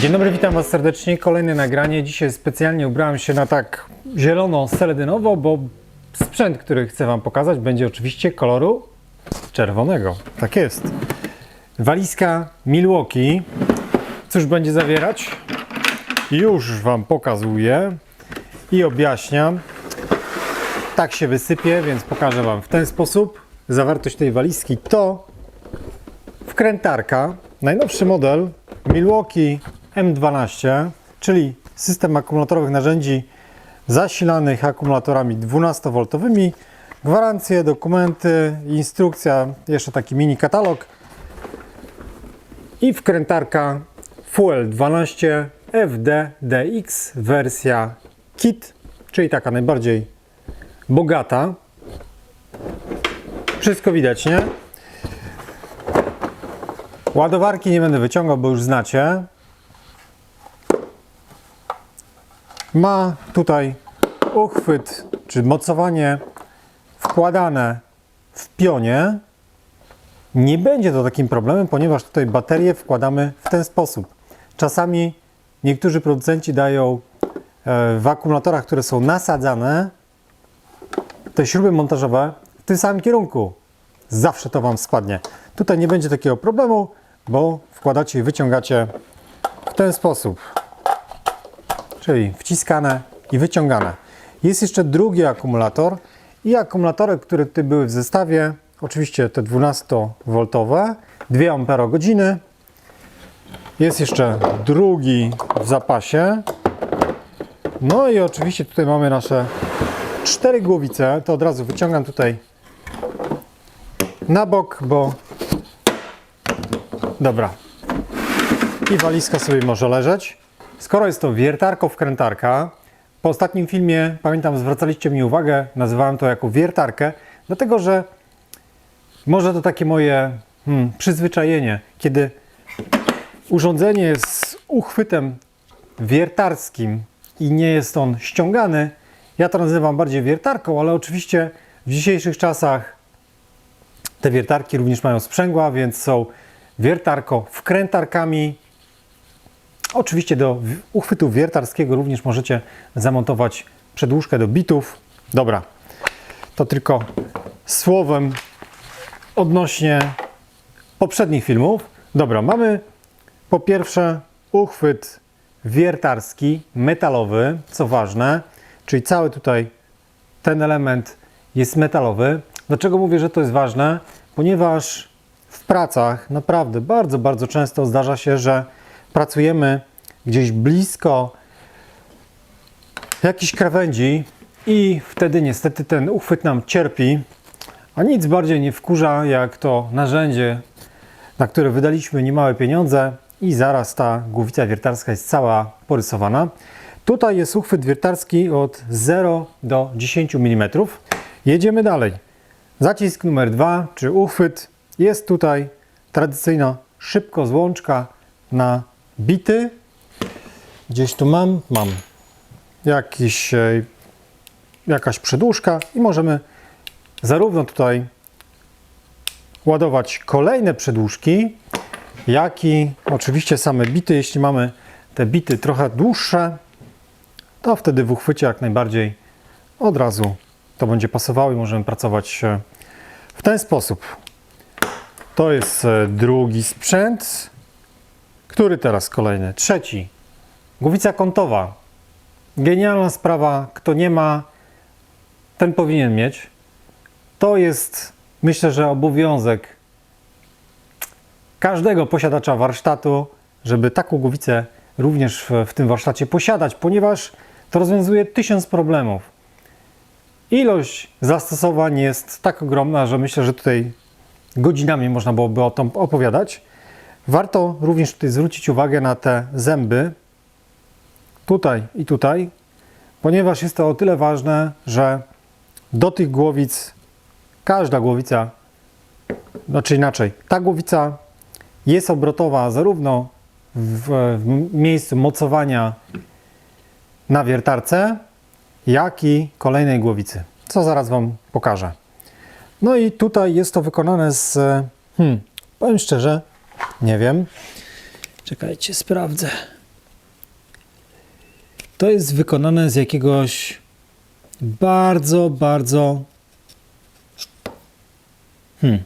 Dzień dobry, witam Was serdecznie. Kolejne nagranie. Dzisiaj specjalnie ubrałem się na tak zielono-seledynowo, bo sprzęt, który chcę Wam pokazać, będzie oczywiście koloru czerwonego. Tak jest. Walizka Milwaukee. Cóż będzie zawierać? Już Wam pokazuję i objaśniam. Tak się wysypie, więc pokażę Wam w ten sposób. Zawartość tej walizki to wkrętarka, najnowszy model Milwaukee M12, czyli system akumulatorowych narzędzi zasilanych akumulatorami 12V. Gwarancje, dokumenty, instrukcja, jeszcze taki mini katalog i wkrętarka Fuel 12 FD-DX wersja KIT, czyli taka najbardziej bogata. Wszystko widać, nie? Ładowarki nie będę wyciągał, bo już znacie. Ma tutaj uchwyt czy mocowanie wkładane w pionie. Nie będzie to takim problemem, ponieważ tutaj baterie wkładamy w ten sposób. Czasami niektórzy producenci dają e, w akumulatorach, które są nasadzane, te śruby montażowe w tym samym kierunku. Zawsze to Wam składnie. Tutaj nie będzie takiego problemu, bo wkładacie i wyciągacie w ten sposób. Czyli wciskane i wyciągane. Jest jeszcze drugi akumulator i akumulatory, które tutaj były w zestawie, oczywiście te 12V, 2 Ah. Jest jeszcze drugi w zapasie. No i oczywiście tutaj mamy nasze cztery głowice. To od razu wyciągam tutaj na bok, bo dobra. I walizka sobie może leżeć. Skoro jest to wiertarko-wkrętarka, po ostatnim filmie, pamiętam, zwracaliście mi uwagę, nazywałem to jako wiertarkę, dlatego że może to takie moje hmm, przyzwyczajenie, kiedy urządzenie z uchwytem wiertarskim i nie jest on ściągany, ja to nazywam bardziej wiertarką, ale oczywiście w dzisiejszych czasach te wiertarki również mają sprzęgła, więc są wiertarko-wkrętarkami. Oczywiście do uchwytu wiertarskiego również możecie zamontować przedłużkę do bitów. Dobra, to tylko słowem odnośnie poprzednich filmów. Dobra, mamy po pierwsze uchwyt wiertarski, metalowy, co ważne, czyli cały tutaj ten element jest metalowy. Dlaczego mówię, że to jest ważne? Ponieważ w pracach naprawdę bardzo, bardzo często zdarza się, że pracujemy gdzieś blisko jakichś krawędzi i wtedy niestety ten uchwyt nam cierpi, a nic bardziej nie wkurza jak to narzędzie, na które wydaliśmy niemałe pieniądze i zaraz ta głowica wiertarska jest cała porysowana. Tutaj jest uchwyt wiertarski od 0 do 10 mm. Jedziemy dalej. Zacisk numer 2, czy uchwyt, jest tutaj tradycyjna szybko złączka na bity. Gdzieś tu mam, mam jakiś, e, jakaś przedłużka i możemy zarówno tutaj ładować kolejne przedłużki, jak i oczywiście same bity. Jeśli mamy te bity trochę dłuższe, to wtedy w uchwycie jak najbardziej od razu to będzie pasowało i możemy pracować e, w ten sposób. To jest e, drugi sprzęt. Który teraz kolejny? Trzeci. Głowica kątowa. Genialna sprawa. Kto nie ma, ten powinien mieć. To jest, myślę, że obowiązek każdego posiadacza warsztatu, żeby taką głowicę również w, w tym warsztacie posiadać, ponieważ to rozwiązuje tysiąc problemów. Ilość zastosowań jest tak ogromna, że myślę, że tutaj godzinami można byłoby o tym opowiadać. Warto również tutaj zwrócić uwagę na te zęby, tutaj i tutaj, ponieważ jest to o tyle ważne, że do tych głowic każda głowica, znaczy inaczej, ta głowica jest obrotowa zarówno w, w miejscu mocowania na wiertarce, jak i kolejnej głowicy, co zaraz Wam pokażę. No i tutaj jest to wykonane z, hmm, powiem szczerze, nie wiem, czekajcie, sprawdzę. To jest wykonane z jakiegoś bardzo, bardzo. Hmm.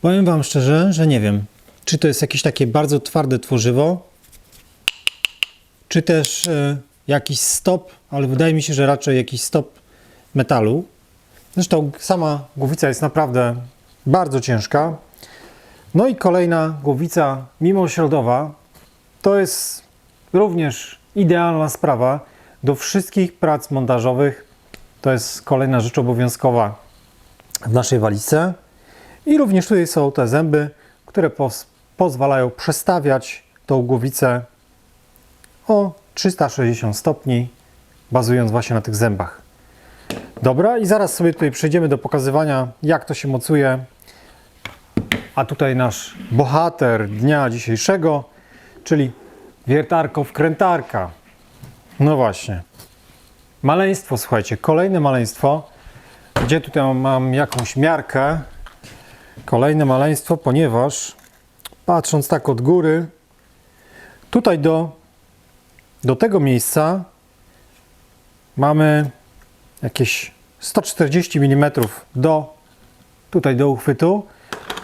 Powiem Wam szczerze, że nie wiem, czy to jest jakieś takie bardzo twarde tworzywo, czy też e, jakiś stop, ale wydaje mi się, że raczej jakiś stop metalu. Zresztą sama głowica jest naprawdę bardzo ciężka. No i kolejna głowica mimośrodowa to jest również idealna sprawa do wszystkich prac montażowych. To jest kolejna rzecz obowiązkowa w naszej walizce. I również tutaj są te zęby, które pozwalają przestawiać tą głowicę o 360 stopni, bazując właśnie na tych zębach. Dobra, i zaraz sobie tutaj przejdziemy do pokazywania, jak to się mocuje. A tutaj nasz bohater dnia dzisiejszego, czyli wiertarko-wkrętarka. No właśnie. Maleństwo, słuchajcie, kolejne maleństwo. Gdzie tutaj mam, jakąś miarkę? Kolejne maleństwo, ponieważ patrząc tak od góry, tutaj do, do tego miejsca mamy jakieś 140 mm do tutaj do uchwytu.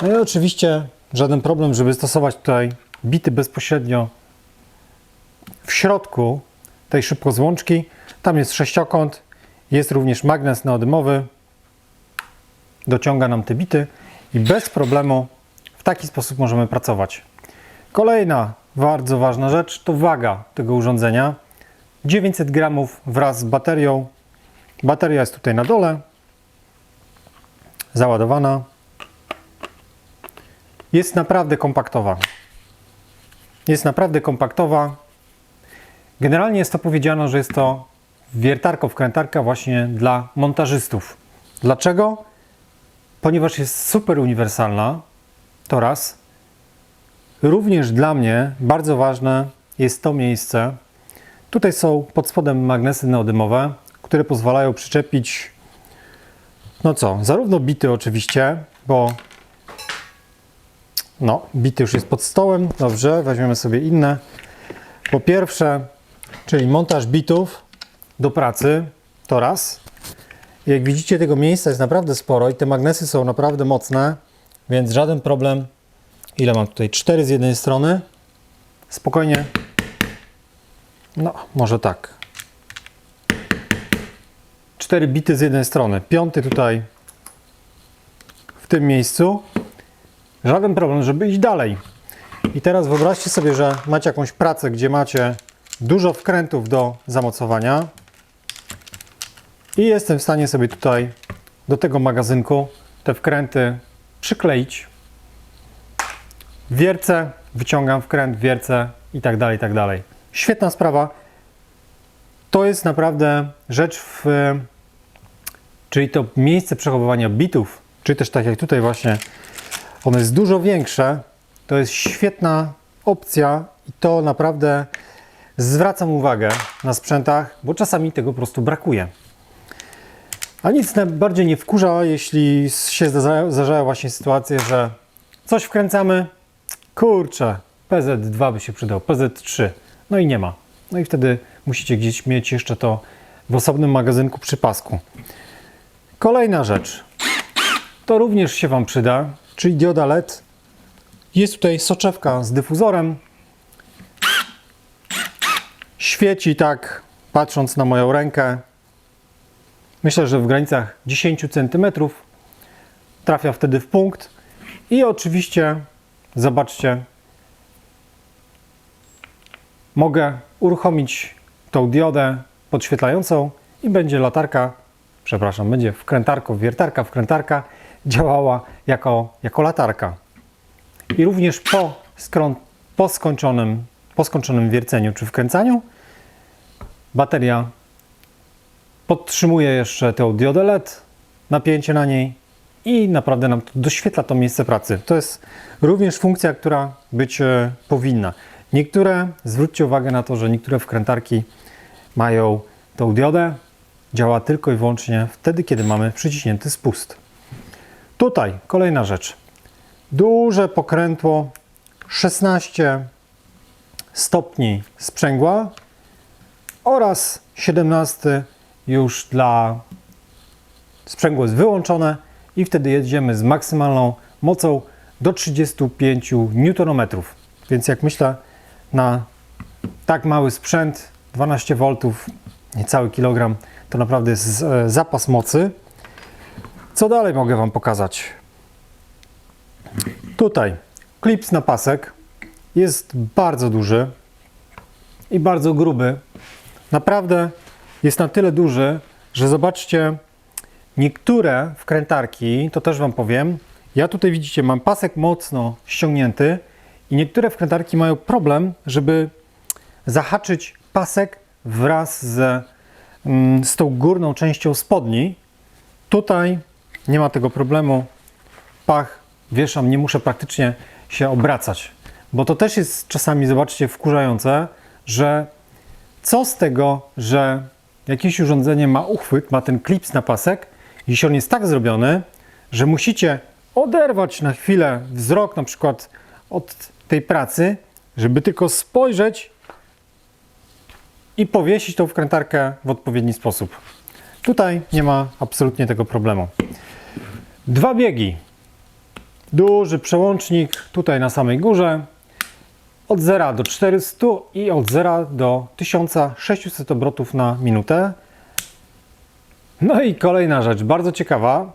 No i oczywiście żaden problem, żeby stosować tutaj bity bezpośrednio w środku tej szybkozłączki. Tam jest sześciokąt, jest również magnes neodymowy. Dociąga nam te bity i bez problemu w taki sposób możemy pracować. Kolejna bardzo ważna rzecz to waga tego urządzenia. 900 gramów wraz z baterią. Bateria jest tutaj na dole, załadowana. Jest naprawdę kompaktowa. Jest naprawdę kompaktowa. Generalnie jest to powiedziano, że jest to wiertarko-wkrętarka właśnie dla montażystów. Dlaczego? Ponieważ jest super uniwersalna, to raz. Również dla mnie bardzo ważne jest to miejsce. Tutaj są pod spodem magnesy neodymowe, które pozwalają przyczepić, no co, zarówno bity oczywiście, bo no, bity już jest pod stołem, dobrze, weźmiemy sobie inne. Po pierwsze, czyli montaż bitów do pracy, to raz. Jak widzicie, tego miejsca jest naprawdę sporo i te magnesy są naprawdę mocne, więc żaden problem. Ile mam tutaj? Cztery z jednej strony. Spokojnie. No, może tak. Cztery bity z jednej strony. Piąty tutaj w tym miejscu. Żaden problem, żeby iść dalej. I teraz wyobraźcie sobie, że macie jakąś pracę, gdzie macie dużo wkrętów do zamocowania. I jestem w stanie sobie tutaj do tego magazynku te wkręty przykleić. Wiercę, wyciągam wkręt, wiercę i tak dalej, i tak dalej. Świetna sprawa. To jest naprawdę rzecz w... Czyli to miejsce przechowywania bitów, czy też tak jak tutaj właśnie, ono jest dużo większe. To jest świetna opcja i to naprawdę zwracam uwagę na sprzętach, bo czasami tego po prostu brakuje. A nic bardziej nie wkurza, jeśli się zdarzają, właśnie sytuacje, że coś wkręcamy, kurczę, PZ2 by się przydał, PZ3, no i nie ma. No i wtedy musicie gdzieś mieć jeszcze to w osobnym magazynku przy pasku. Kolejna rzecz, to również się Wam przyda, czyli dioda LED. Jest tutaj soczewka z dyfuzorem. Świeci tak, patrząc na moją rękę, Myślę, że w granicach 10 cm trafia wtedy w punkt. I oczywiście, zobaczcie, mogę uruchomić tą diodę podświetlającą i będzie latarka, przepraszam, będzie wkrętarka, wiertarka, wkrętarka działała jako, jako latarka. I również po, skrą, po, skończonym, po skończonym wierceniu czy wkręcaniu bateria podtrzymuje jeszcze tę diodę LED, napięcie na niej i naprawdę nam to doświetla to miejsce pracy. To jest również funkcja, która być e, powinna. Niektóre, zwróćcie uwagę na to, że niektóre wkrętarki mają tą diodę, działa tylko i wyłącznie wtedy, kiedy mamy przyciśnięty spust. Tutaj kolejna rzecz. Duże pokrętło 16 stopni sprzęgła oraz 17 już dla sprzęgło jest wyłączone i wtedy jedziemy z maksymalną mocą do 35 Nm. Więc jak myślę na tak mały sprzęt 12 V, niecały kilogram, to naprawdę jest e, zapas mocy. Co dalej mogę Wam pokazać? Tutaj klips na pasek jest bardzo duży i bardzo gruby. Naprawdę jest na tyle duży, że zobaczcie, niektóre wkrętarki, to też Wam powiem, ja tutaj widzicie, mam pasek mocno ściągnięty i niektóre wkrętarki mają problem, żeby zahaczyć pasek wraz z, mm, z tą górną częścią spodni. Tutaj nie ma tego problemu. Pach wieszam, nie muszę praktycznie się obracać. Bo to też jest czasami, zobaczcie, wkurzające, że co z tego, że jakieś urządzenie ma uchwyt, ma ten klips na pasek, jeśli on jest tak zrobiony, że musicie oderwać na chwilę wzrok na przykład od tej pracy, żeby tylko spojrzeć i powiesić tą wkrętarkę w odpowiedni sposób. Tutaj nie ma absolutnie tego problemu. Dwa biegi. Duży przełącznik tutaj na samej górze. Od 0 do 400 i od 0 do 1600 obrotów na minutę. No i kolejna rzecz, bardzo ciekawa.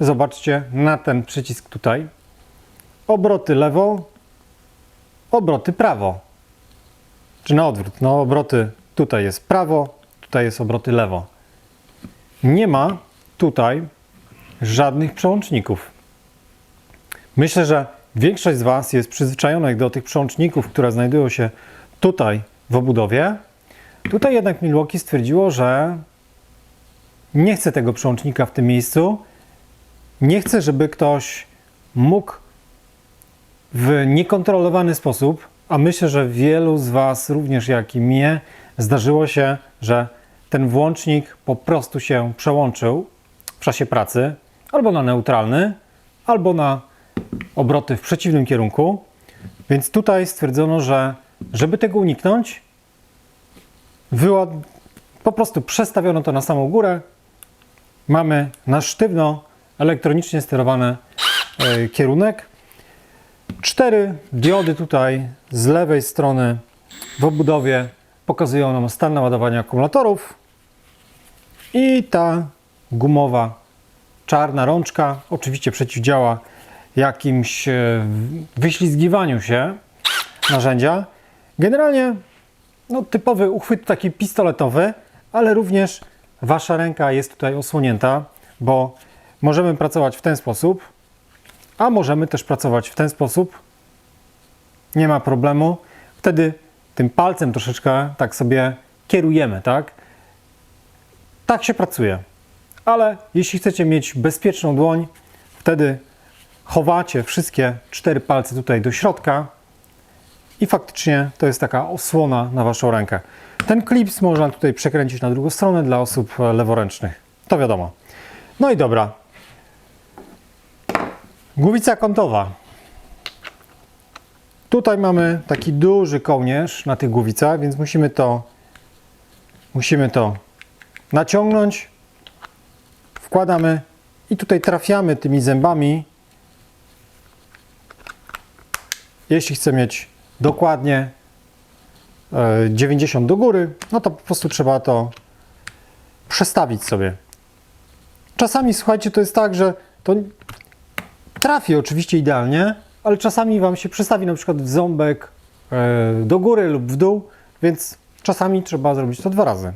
Zobaczcie na ten przycisk tutaj. Obroty lewo, obroty prawo. Czy na odwrót? No obroty tutaj jest prawo, tutaj jest obroty lewo. Nie ma tutaj żadnych przełączników. Myślę, że większość z Was jest przyzwyczajonych do tych przełączników, które znajdują się tutaj w obudowie. Tutaj jednak Milwaukee stwierdziło, że nie chce tego przełącznika w tym miejscu. Nie chce, żeby ktoś mógł w niekontrolowany sposób, a myślę, że wielu z Was, również jak i mnie, zdarzyło się, że ten włącznik po prostu się przełączył w czasie pracy albo na neutralny, albo na obroty w przeciwnym kierunku. Więc tutaj stwierdzono, że żeby tego uniknąć, wyład... po prostu przestawiono to na samą górę. Mamy na sztywno elektronicznie sterowany e, kierunek. Cztery diody tutaj z lewej strony w obudowie pokazują nam stan naładowania akumulatorów i ta gumowa czarna rączka oczywiście przeciwdziała jakimś e, wyślizgiwaniu się narzędzia. Generalnie no, typowy uchwyt taki pistoletowy, ale również wasza ręka jest tutaj osłonięta, bo możemy pracować w ten sposób, a możemy też pracować w ten sposób. Nie ma problemu. Wtedy tym palcem troszeczkę tak sobie kierujemy, tak? Tak się pracuje. Ale jeśli chcecie mieć bezpieczną dłoń, wtedy chowacie wszystkie cztery palce tutaj do środka i faktycznie to jest taka osłona na waszą rękę. Ten klips można tutaj przekręcić na drugą stronę dla osób leworęcznych. To wiadomo. No i dobra. Głowica kątowa. Tutaj mamy taki duży kołnierz na tych głowicach, więc musimy to musimy to naciągnąć. Wkładamy i tutaj trafiamy tymi zębami. Jeśli chcę mieć dokładnie e, 90 do góry, no to po prostu trzeba to przestawić sobie. Czasami, słuchajcie, to jest tak, że to trafi oczywiście idealnie, ale czasami Wam się przestawi na przykład w ząbek e, do góry lub w dół, więc czasami trzeba zrobić to dwa razy.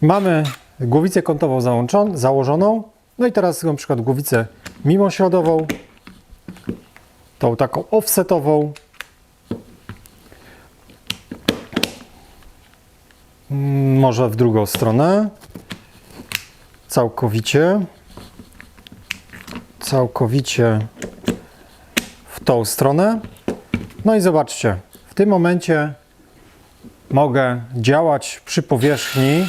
Mamy głowicę kątową załączon- założoną, no i teraz na przykład głowicę mimośrodową, tą taką offsetową. Mm, Może w drugą stronę. Całkowicie. Całkowicie w tą stronę. No i zobaczcie, w tym momencie mogę działać przy powierzchni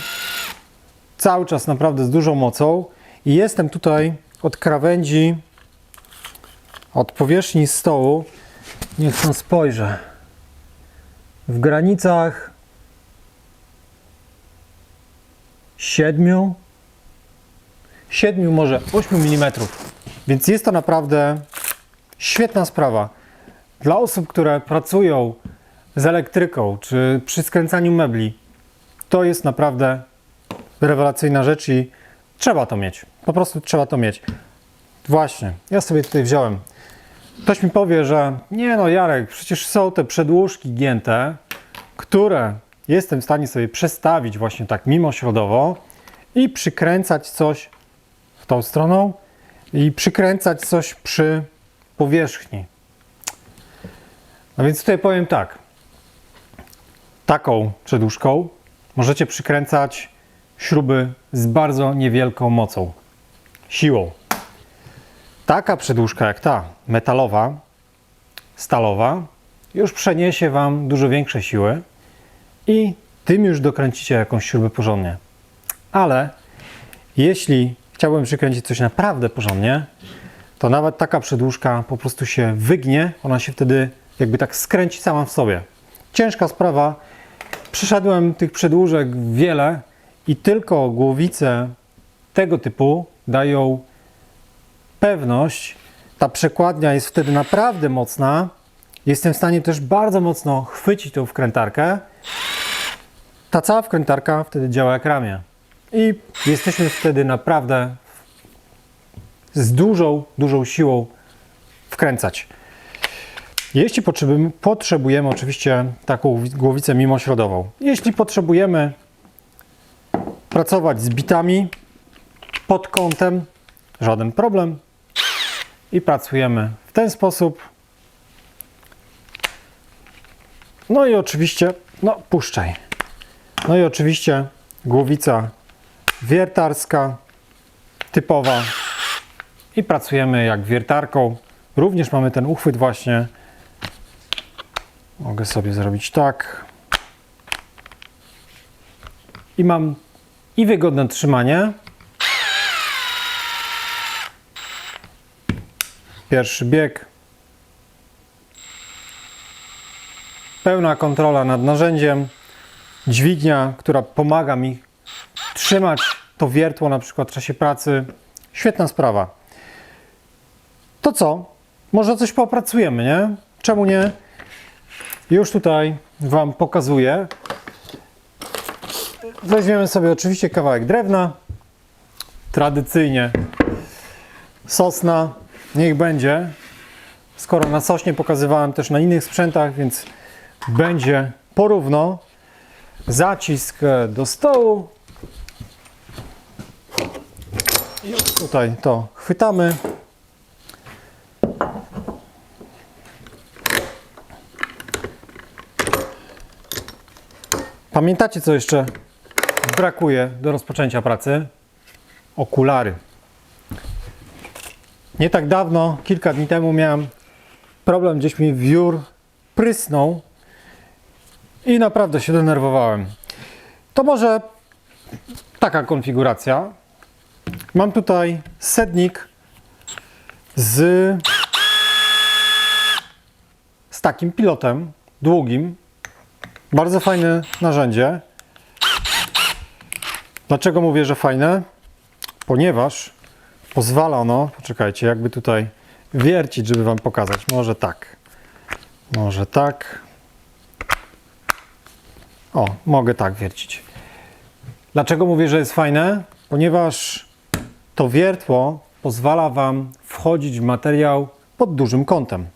cały czas naprawdę z dużą mocą i jestem tutaj od krawędzi, od powierzchni stołu, niech tam spojrzę, w granicach 7, 7 może 8 mm. Więc jest to naprawdę świetna sprawa. Dla osób, które pracują z elektryką czy przy skręcaniu mebli, to jest naprawdę rewelacyjna rzecz i trzeba to mieć. Po prostu trzeba to mieć. Właśnie, ja sobie tutaj wziąłem. Ktoś mi powie, że nie no Jarek, przecież są te przedłużki gięte, które jestem w stanie sobie przestawić właśnie tak mimośrodowo i przykręcać coś w tą stroną i przykręcać coś przy powierzchni. No więc tutaj powiem tak. Taką przedłużką możecie przykręcać śruby z bardzo niewielką mocą, siłą. Taka przedłużka jak ta metalowa, stalowa, już przeniesie Wam dużo większe siły i tym już dokręcicie jakąś śrubę porządnie. Ale jeśli chciałbym przykręcić coś naprawdę porządnie, to nawet taka przedłużka po prostu się wygnie, ona się wtedy jakby tak skręci sama w sobie. Ciężka sprawa. Przyszedłem tych przedłużek wiele i tylko głowice tego typu dają pewność. Ta przekładnia jest wtedy naprawdę mocna. Jestem w stanie też bardzo mocno chwycić tą wkrętarkę. Ta cała wkrętarka wtedy działa jak ramię. I jesteśmy wtedy naprawdę z dużą, dużą siłą wkręcać. Jeśli potrzebujemy, potrzebujemy oczywiście taką głowicę mimośrodową. Jeśli potrzebujemy pracować z bitami pod kątem, żaden problem. I pracujemy w ten sposób. No i oczywiście, no puszczaj. No i oczywiście głowica wiertarska, typowa. I pracujemy jak wiertarką. Również mamy ten uchwyt właśnie. Mogę sobie zrobić tak. I mam i wygodne trzymanie. Pierwszy bieg. Pełna kontrola nad narzędziem. Dźwignia, która pomaga mi trzymać to wiertło na przykład w czasie pracy. Świetna sprawa. To co? Może coś popracujemy, nie? Czemu nie? Już tutaj Wam pokazuję. Weźmiemy sobie oczywiście kawałek drewna. Tradycyjnie sosna. Niech będzie. Skoro na sośnie pokazywałem też na innych sprzętach, więc będzie porówno. Zacisk e, do stołu. I tutaj to chwytamy. Pamiętacie, co jeszcze brakuje do rozpoczęcia pracy? Okulary. Nie tak dawno, kilka dni temu miałem problem, gdzieś mi wiór prysnął i naprawdę się denerwowałem. To może taka konfiguracja. Mam tutaj sednik z, z takim pilotem długim. Bardzo fajne narzędzie. Dlaczego mówię, że fajne? Ponieważ pozwala ono, poczekajcie, jakby tutaj wiercić, żeby Wam pokazać. Może tak. Może tak. O, mogę tak wiercić. Dlaczego mówię, że jest fajne? Ponieważ to wiertło pozwala Wam wchodzić w materiał pod dużym kątem.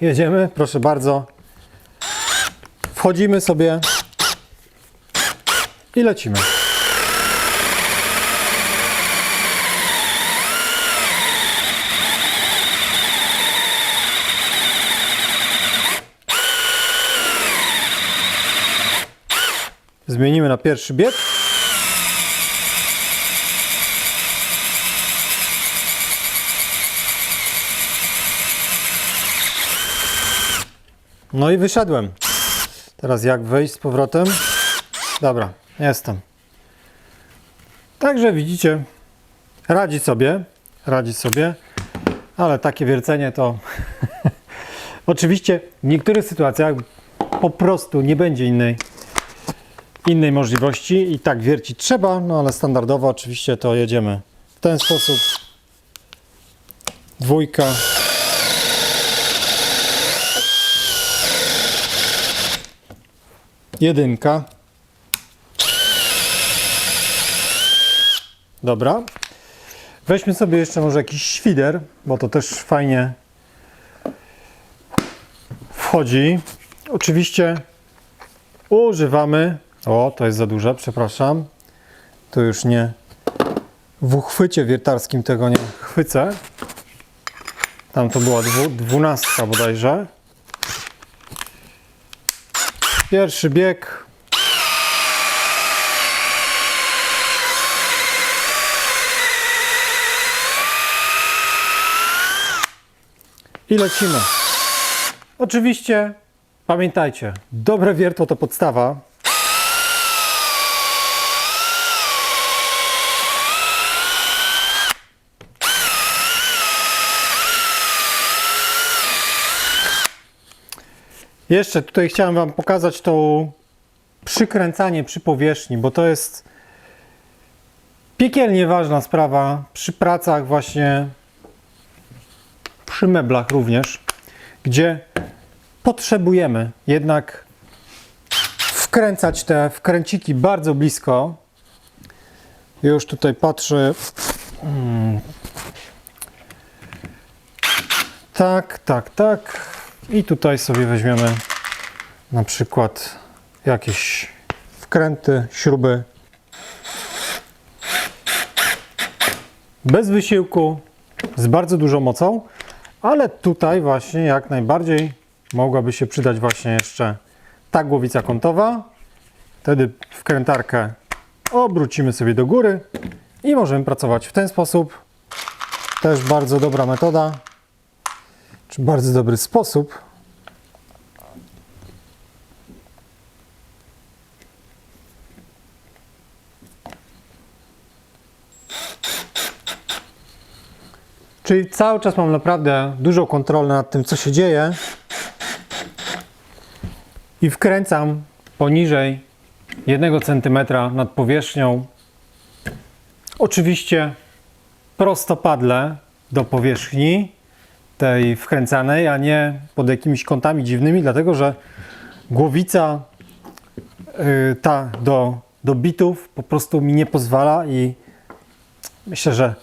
Jedziemy, proszę bardzo. Wchodzimy sobie i lecimy. Zmienimy na pierwszy bieg. No i wyszedłem. Teraz jak wyjść z powrotem? Dobra, jestem. Także widzicie, radzi sobie, radzi sobie, ale takie wiercenie to oczywiście w niektórych sytuacjach po prostu nie będzie innej innej możliwości i tak wiercić trzeba, no ale standardowo oczywiście to jedziemy w ten sposób. Dwójka. Jedynka. Dobra. Weźmy sobie jeszcze może jakiś świder, bo to też fajnie wchodzi. Oczywiście używamy. O, to jest za duże, przepraszam. To już nie. W uchwycie wiertarskim tego nie chwycę. Tam to była dwu, dwunastka bodajże. Pierwszy bieg. I lecimy. Oczywiście pamiętajcie, dobre wiertło to podstawa. Jeszcze tutaj chciałem Wam pokazać to przykręcanie przy powierzchni, bo to jest piekielnie ważna sprawa przy pracach właśnie przy meblach również, gdzie potrzebujemy jednak wkręcać te wkręciki bardzo blisko. Już tutaj patrzę. Mm. Tak, tak, tak. I tutaj sobie weźmiemy na przykład jakieś wkręty, śruby. Bez wysiłku, z bardzo dużą mocą, ale tutaj właśnie jak najbardziej mogłaby się przydać właśnie jeszcze ta głowica kątowa. Wtedy wkrętarkę obrócimy sobie do góry i możemy pracować w ten sposób. Też bardzo dobra metoda, czy bardzo dobry sposób. Czyli cały czas mam naprawdę dużą kontrolę nad tym, co się dzieje. I wkręcam poniżej 1 cm nad powierzchnią. Oczywiście prostopadle do powierzchni tej wkręcanej, a nie pod jakimiś kątami dziwnymi, dlatego że głowica y, ta do, do bitów po prostu mi nie pozwala i myślę, że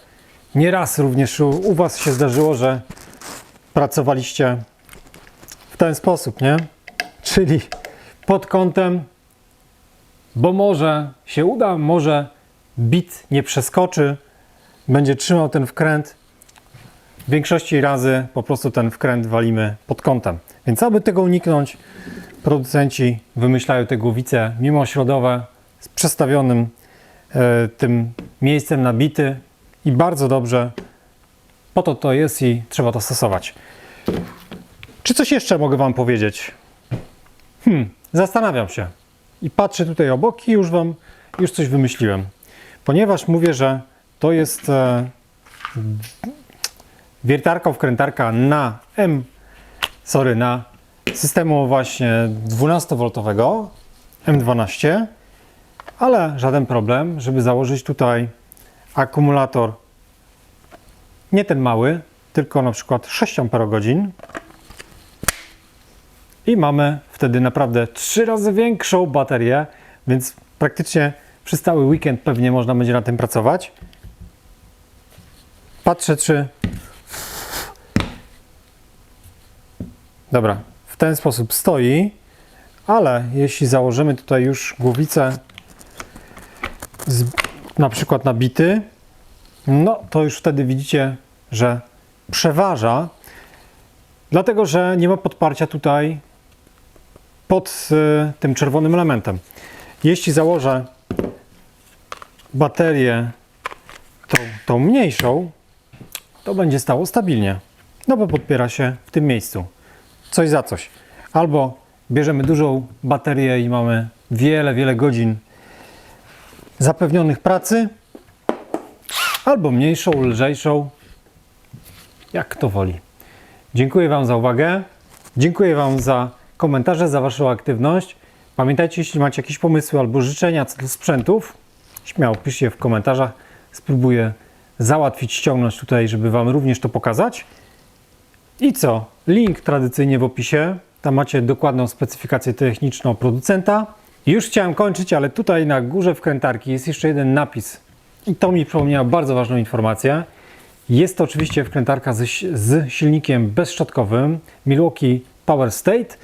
Nieraz również u, u Was się zdarzyło, że pracowaliście w ten sposób, nie? Czyli pod kątem, bo może się uda, może bit nie przeskoczy, będzie trzymał ten wkręt. W większości razy po prostu ten wkręt walimy pod kątem. Więc aby tego uniknąć, producenci wymyślają te głowice mimośrodowe z przestawionym e, tym miejscem na bity, i bardzo dobrze. Po to to jest i trzeba to stosować. Czy coś jeszcze mogę Wam powiedzieć? Hmm, zastanawiam się. I patrzę tutaj obok i już Wam już coś wymyśliłem. Ponieważ mówię, że to jest e, wiertarka, wkrętarka na M, sorry, na systemu właśnie 12V M12, ale żaden problem, żeby założyć tutaj akumulator nie ten mały, tylko na przykład 6 Ah i mamy wtedy naprawdę 3 razy większą baterię, więc praktycznie przez cały weekend pewnie można będzie na tym pracować. Patrzę, czy. Dobra, w ten sposób stoi, ale jeśli założymy tutaj już głowicę z na przykład na bity, no to już wtedy widzicie, że przeważa, dlatego że nie ma podparcia tutaj pod y, tym czerwonym elementem. Jeśli założę baterię tą, tą mniejszą, to będzie stało stabilnie, no bo podpiera się w tym miejscu. Coś za coś. Albo bierzemy dużą baterię i mamy wiele, wiele godzin zapewnionych pracy, albo mniejszą, lżejszą, jak kto woli. Dziękuję Wam za uwagę. Dziękuję Wam za komentarze, za Waszą aktywność. Pamiętajcie, jeśli macie jakieś pomysły albo życzenia co do sprzętów, śmiało piszcie je w komentarzach. Spróbuję załatwić, ściągnąć tutaj, żeby Wam również to pokazać. I co? Link tradycyjnie w opisie. Tam macie dokładną specyfikację techniczną producenta. Już chciałem kończyć, ale tutaj na górze wkrętarki jest jeszcze jeden napis. I to mi przypomniało bardzo ważną informację. Jest to oczywiście wkrętarka z, z silnikiem bezszczotkowym Milwaukee Power State.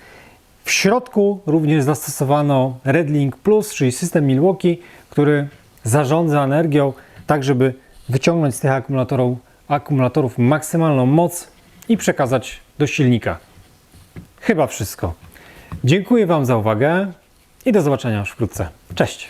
W środku również zastosowano Redlink Plus, czyli system Milwaukee, który zarządza energią, tak żeby wyciągnąć z tych akumulatorów, akumulatorów maksymalną moc i przekazać do silnika. Chyba wszystko. Dziękuję Wam za uwagę i do zobaczenia już wkrótce. Cześć!